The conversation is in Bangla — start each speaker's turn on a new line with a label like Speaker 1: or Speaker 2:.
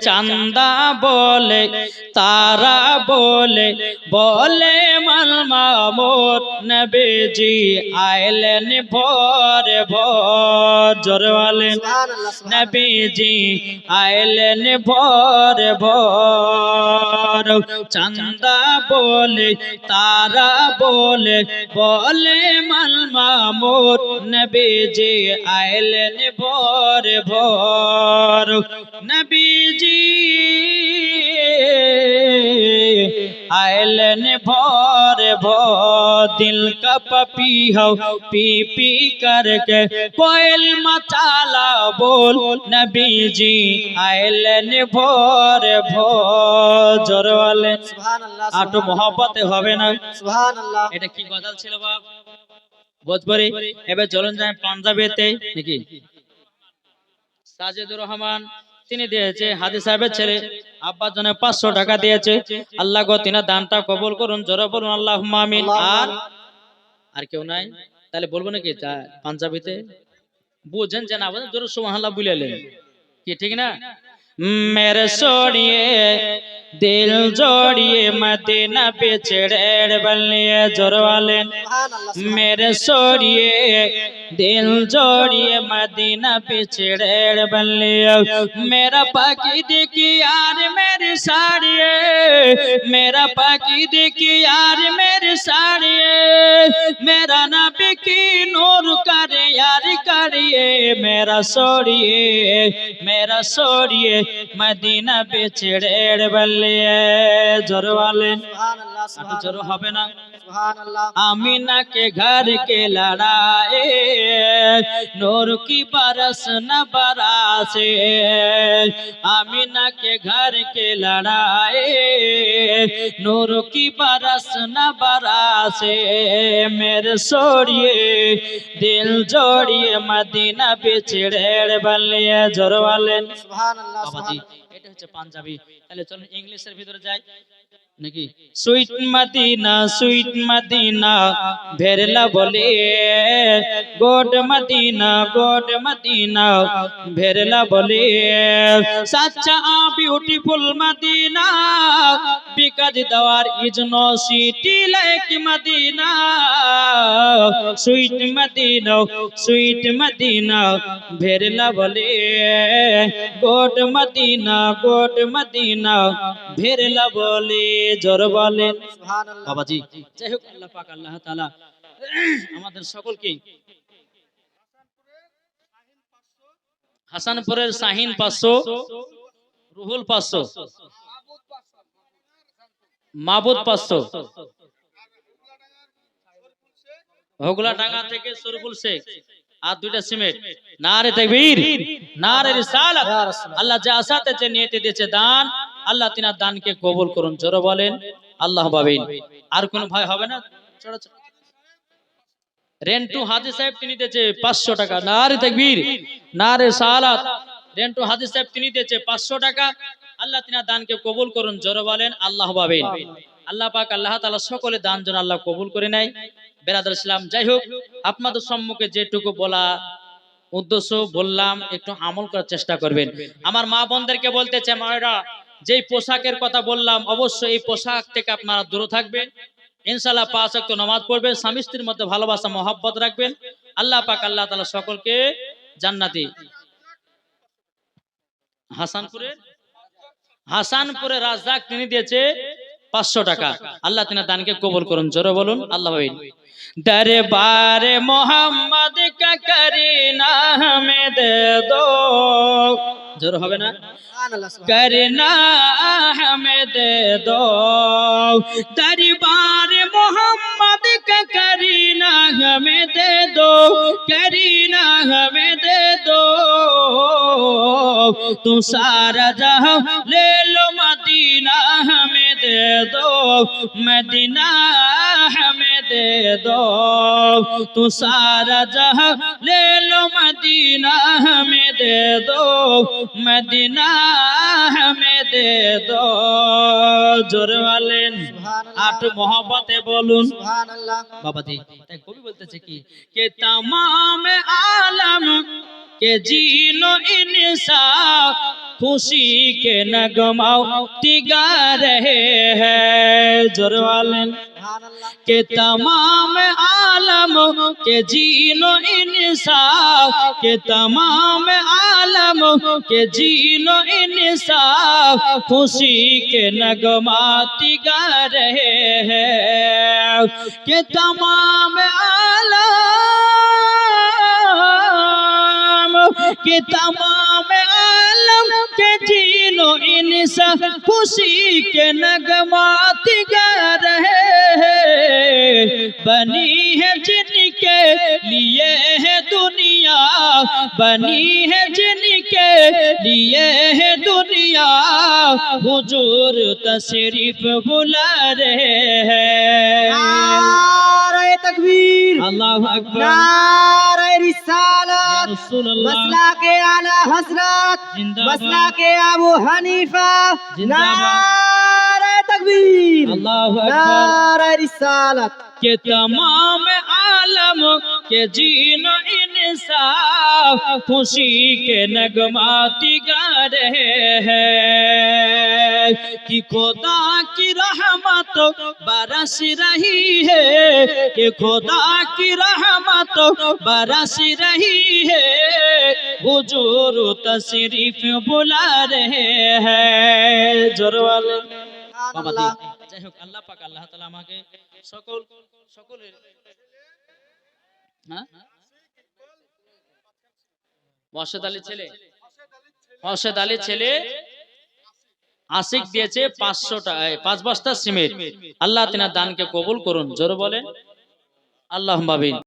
Speaker 1: চান্দা বলে তারা বলে বলে মাল মামুদ নবীজি আইলেন ভোর ভোর জোরে বলেন
Speaker 2: সুবহানাল্লাহ সুবহানাল্লাহ।
Speaker 1: নবীজি আইলেন ভোর ভোর। চান্দা বলে তারা বলে বলে মাল মামুদ নবীজি আইলেন ভোর ভোর। নবীজি। আইলেন ভর ভিল কা পপি হও পি পি করকে। কোয়েল মচালা বোল নবীজি। আইলেন ভর
Speaker 2: ভোরওয়ালে
Speaker 1: আটো মহব্বতে হবে না। এটা কি গজাল ছিল বাপ? ভোজপুরি। এবার চলুন যাই পাঞ্জাবেতে। নাকি? সাজেদুর রহমান। তিনি দিয়েছে হাদি সাহেবের ছেলে। আব্বা জনে পাঁচশো টাকা দিয়েছে। আল্লাহ গো তিনা দানটা কবল করুন জোর বলুন আল্লাহ আর আর কেউ নাই? তাহলে বলব নাকি? পাঞ্জাবিতে। বুঝেন যে না বুঝেন জোর সুমাহ বুলালেন কি ঠিক না? মেরে সরিয়ে دل جوڑیے مدینہ پہ چڑھیڑ
Speaker 2: بلیے
Speaker 1: جروالین میرے سوڑیے دل جوڑیے مدینہ پہ چڑھیڑ بلیے میرا پاکی دیکھی یار میری ساڑیے۔ میرا پاکی دیکھی یار میری ساڑیے۔ میرا نبی کی نور کرے یار کریے میرا سوڑیے میرا سوڑیے مدینہ پہ چڑھیڑ بلیے নিয়ে
Speaker 2: জোরওয়ালেন
Speaker 1: আটো জোর হবে না। আমি নাকে ঘর কে লড়ায়ে নূর কি বরস না বরাসে। আমি নাকে ঘর কে লড়ায়ে নূর কি বরস না বরাসে। মেরে সোড়িয়ে দিল জড়িয়ে মদিনা বিছড়ে
Speaker 2: বলিয়ে
Speaker 1: জোরওয়ালেন আল্লাহ হচ্ছে পাঞ্জাবি। তাহলে চলুন ইংলিশের ভিতরে যাই। নাকি? সুইট মদিনা সুইট মদিনা, ভেরলা বলে। গোড মদিনা গোড মদিনা, ভেরলা বলে। সাচ্চা beautiful Madina because there is no city like Madina. Sweet Madina sweet Madina, ভেরলা বলে। গোড মদিনা গোড মদিনা, ভেরলা বলে। জোর বলেন বাবাজি। যাই হোক আল্লাহ পাক আল্লাহ তাআলা আমাদের সকলকে হাসানপুরের শাহিন পাঁচশো রুহুল পাঁচশো মাবুদ পাঁচশো হোগলা ডাঙ্গা থেকে সরফুল শেখ আর দুইটা সিমেন্ট। না রে তাকবীর না রে রিসালাত আল্লাহ যে আশাতে যে নিয়তে দিয়েছে দান আল্লাহ তিনার দানকে কবুল করুন, জোরে বলেন, আল্লাহ পাবেন। আর কোন ভাই হবে না। রেন্টু হাজি সাহেব তিনি দিয়েছে পাঁচশো টাকা। না রে তাকবীর না রে সালাত। রেন্টু হাজি সাহেব তিনি দিয়েছে পাঁচশো টাকা। আল্লাহ তিনার দানকে কবুল করুন, জোরে বলেন, আল্লাহ পাবেন। আল্লাহ পাক, আল্লাহ তাআলা সকলে দান যেন আল্লাহ কবুল করে নেয়। বেরাদুল ইসলাম, যাই হোক, আপনাদের সম্মুখে যেটুকু বলা উদ্দেশ্য বললাম, একটু আমল করার চেষ্টা করবেন। আমার মা বোনদেরকে বলতে চাই মায়েরা যেই পোশাকের কথা বললাম, অবশ্যই এই পোশাক থেকে আপনারা দূরে থাকবেন। ইনশাল্লাহ পাঁচ একটু নামাজ পড়বেন, স্বামী স্ত্রীর মধ্যে ভালোবাসা, মহাব্বত রাখবেন। আল্লাহ পাক, আল্লাহ তালা সকলকে জান্নাতি। হাসানপুরে হাসানপুরে রাজদাক তিনি দিয়েছে পাঁচশো টাকা। আল্লাহ তিনি দানকে কবল করুন, জোরে বলুন, আল্লাহ দরবারে মোহাম্মদ কাকরিনা হমে দে
Speaker 2: দো। জোর
Speaker 1: کرنا ہمیں دے دو دربار محمد کا کرینہ ہمیں دے دو کرینہ ہمیں دے دو تم سارا جہاں لے لو مدینہ ہمیں دے دو مدینہ ہمیں دے دو تم سارا جہاں لے لو مدینہ ہمیں दे दो मदीना हमें दे दो জোর বলেন
Speaker 2: সুবহানাল্লাহ
Speaker 1: আট মহব্বতে বলুন
Speaker 2: সুবহানাল্লাহ
Speaker 1: বাবাজি তাই কবি বলতেছে কি কে তামাম আলম के जीनो इंसा खुशी के नगमाओ तिगा रहे हैं जोर वाले
Speaker 2: सुभान अल्लाह
Speaker 1: के तमाम आलम के जीनो इंसाफ के तमाम आलम के जीनो इंसाफ खुशी के नगमाती गा रहे हैं के तमाम आलम के तमाम आलम के जीनो इंसाफ खुशी के नगमाती गा रहे بنی ہے جن کے لیے ہے دنیا بنی ہے جن
Speaker 2: کے لیے
Speaker 1: ہے دنیا۔
Speaker 2: حضور
Speaker 1: تصریف
Speaker 2: بلا
Speaker 1: رہے ہیں۔
Speaker 2: نعرہ تکبیر اللہ اکبر۔
Speaker 1: نعرہ
Speaker 2: رسالت۔ مسئلہ کے اعلی
Speaker 1: حضرت
Speaker 2: مسلح کے
Speaker 1: ابو حنیفہ۔
Speaker 2: نعرہ रिसालत
Speaker 1: के तमाम आलम के जीनो इंसाफ खुशी के नगमाती गा रहे हैं कि खुदा की रहमत बरस रही है कि खुदा की रहमत बरस रही है हुजूर तशरीफ बुला रहे हैं जोर वाले যাই হোক, আল্লাহ পাক, আল্লাহ তালা আমাকে সকল, সকলের হ্যাঁ? অর্ষদ আলীর ছেলে। অর্ষদ আলীর ছেলে আশিক দিয়েছে পাঁচশো টাকা পাঁচ বস্তা সিমেন্ট। আল্লাহ তিনা দানকে কবুল করুন, জোর বলেন। আল্লাহ